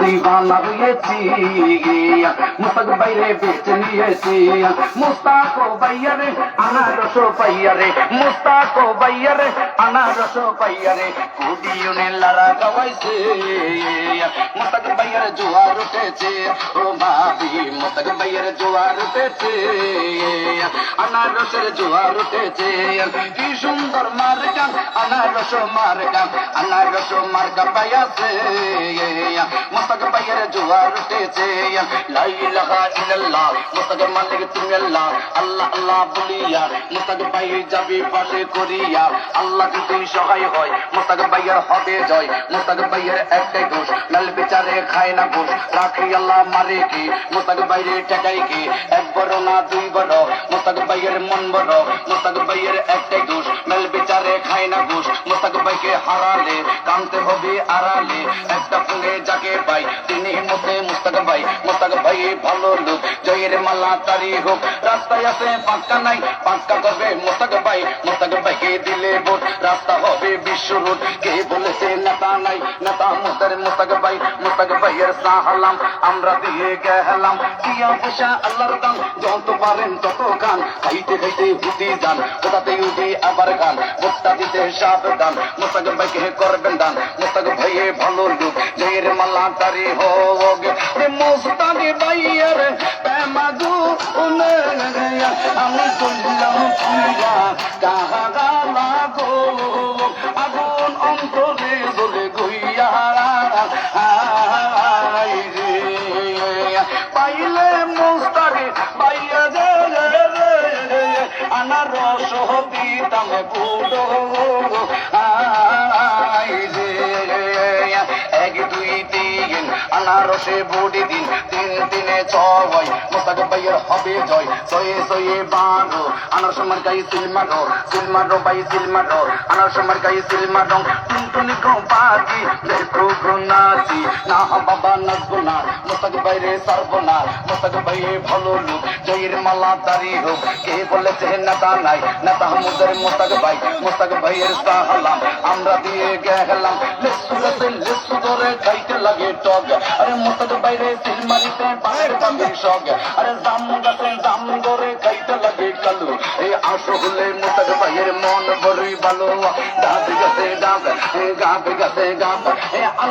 দিবানা হয়েছি মুস্তাক বাইরে বেঁচে নিয়েছি মুস্তাক বাইয়ারে আনারস পাইয়ারে মুস্তাক বাইয়ারে আনারস পাইয়ারে কুডিউনে লড়া গাওয়াইছে মুস্তাক বাইয়ারে জোয়ার উঠেছে ও ভাবি বাইয়ারে জোয়ার উঠেছে, আনারসের জোয়ার উঠেছে। কি সুন্দর মার্কা, আনারস মার্কা আনারস মার্কা পাইয়াছে। মুস্তাক বাইয়ারে জোয়ার উঠেছে। লা ইলাহা ইল্লাল্লাহ মুস্তাক মালিক তুমি আল্লাহ। আল্লাহ আল্লাহ বলিয়া মুস্তাক ভাই যাবে পাশে করিয়া। আল্লাহ যদি সহায় হয়, মুস্তাক ভাইয়ের হবে জয়। মুস্তাক ভাইয়ের একটাই দোষ মেল বিচারে খায় না ঘুষ রাখি আল্লাহ মারে কি? মুস্তাক ভাইরে টেকাই কি এক বড় না দুই বড়, মোস্তাক ভাইয়ের মন বড়, মোস্তাক ভাইয়ের একটাই দোষ, মেল বিচারে খায় না ঘুষ, মোস্তাক ভাইকে হারালে, কানতে হবে আড়ালে, একটা ফুলে যাকে পাই, তিনি মতে মোস্তাক ভাই মোস্তাক ভাই ভালো লোক, জয়ের মালা তারি হোক, রাস্তায় আছে পাক্কা নাই, পাক্কা করবে মোস্তাক রাস্তা হবে বিশ্ব রোড। কে বলেছে নেতা নাই? নেতা মোস্তার মোস্তাক ভাই, মোস্তাক ভাইয়ের সাহালাম। আমরা দিয়ে গেলাম। দিয়া পয়সা আল্লাহর দান, যত পারেন তত গান খাইতে খাইতে হুতি যান, কোথাতে উঠি আবার গান। ভোটটা দিতে সাবধান, মোস্তাক ভাইকে করবেন দান। মোস্তাক ভাইয়ে ভালো লোক জয়ের মালা তারি হোক মোস্তাক ভাইয়ের প্রেমাগু আমি তুললাম দুই তিন আনারসে বুড়ি দিন তিন দিনে ছয়। মোস্তাক ভাইয়ের হবে জয়। ছয়ে ছয়ে বারো আনারস মার্কাই সিলমারো সিলমারো বাই সিলমারো আনারস মার্কাই সিলমারো টুনটুনি কো পাখি দেখো গো নাচি না বাবা নাচবো না মোস্তাক বাইরে সারবো না মোস্তাক ভাইয়ে ভালো লোক, জয়ের মালা তারি হোক, কে বলেছে নেতা নাই, নেতা মুদের মোস্তাক ভাই, মোস্তাক ভাইয়ের সাহালাম, আমরা দিয়ে গেলাম, লেসু লেসু ধরে খাইতে লাগে টক আরে মোস্তাক বাইরে সিলমারিতে পায়ের পাবে শখ আরে জাম গাছে জাম ধরে খাইতে লাগে কালু। এই আসো হলে মোস্তাক ভাইয়ের মন বড়ই ভালো ডাব গাছে ডাব গাব গাছে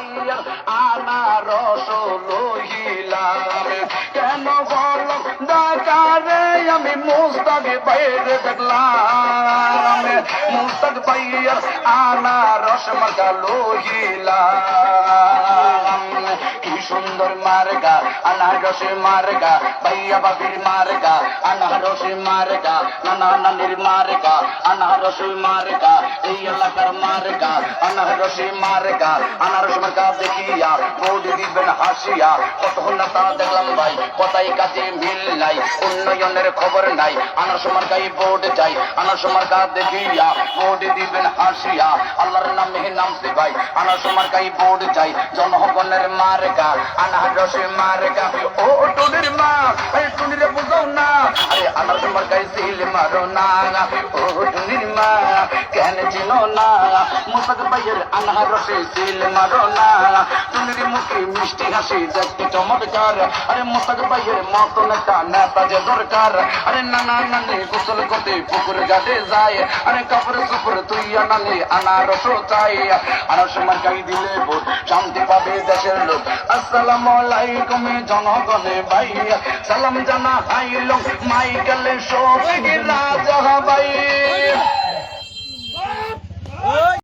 মোস্তাক ভাইয়ের মোস্তাক বাইরে দেখলাম মোস্তাক ভাইয়ের আনারস মার্কা লইলাম কি সুন্দর মার্গা আনারসে মার্গা ভাইয়া বাবির মার্গা আনারসে মার্গা নানা নানির মার্গা আনারসে মার্গা এই এলাকার মার্গা আনারসে মার্গা আনারস মার্গা দেখিয়া ভোট দিবেন হাসিয়া কত নেতা দেখলাম ভাই কথাই কাজে মিল নাই উন্নয়নের খবর নাই আনারস মার্গাই ভোট আনার সময় মার্গা দেখিয়া ভোট দিবেন হাসিয়া। আল্লাহর নামে নামছে ভাই আনার সময় গায়ে ভোট চাই জনগণের মার্গা আনারসে মার্গা ও টুনির মা টুনিরে বুঝাও না। আরে আনারস মার্গাই সিল মারো না। ও টুনির মা কেন চিনো না? মুসাক ভাইয়ের আনারসে সিল মারো না। টুনির মুখে মিষ্টি হাসি দেখতে চমৎকার। আরে মুসাক ভাইয়ের মতন একটা নেতা যে দরকার। আরে নানা নানি গোসল করতে পুকুর ঘাটে যায়। আরে কাপড় সুপুর তুই আনালে আনারস চাই। আনারস মার্কাই দিলে বোধ শান্তি পাবে দেশের লোক। আসসালামু আলাইকুম জনগণে ভাই। সালাম জানা হাইল মাইকেল শোক রাজা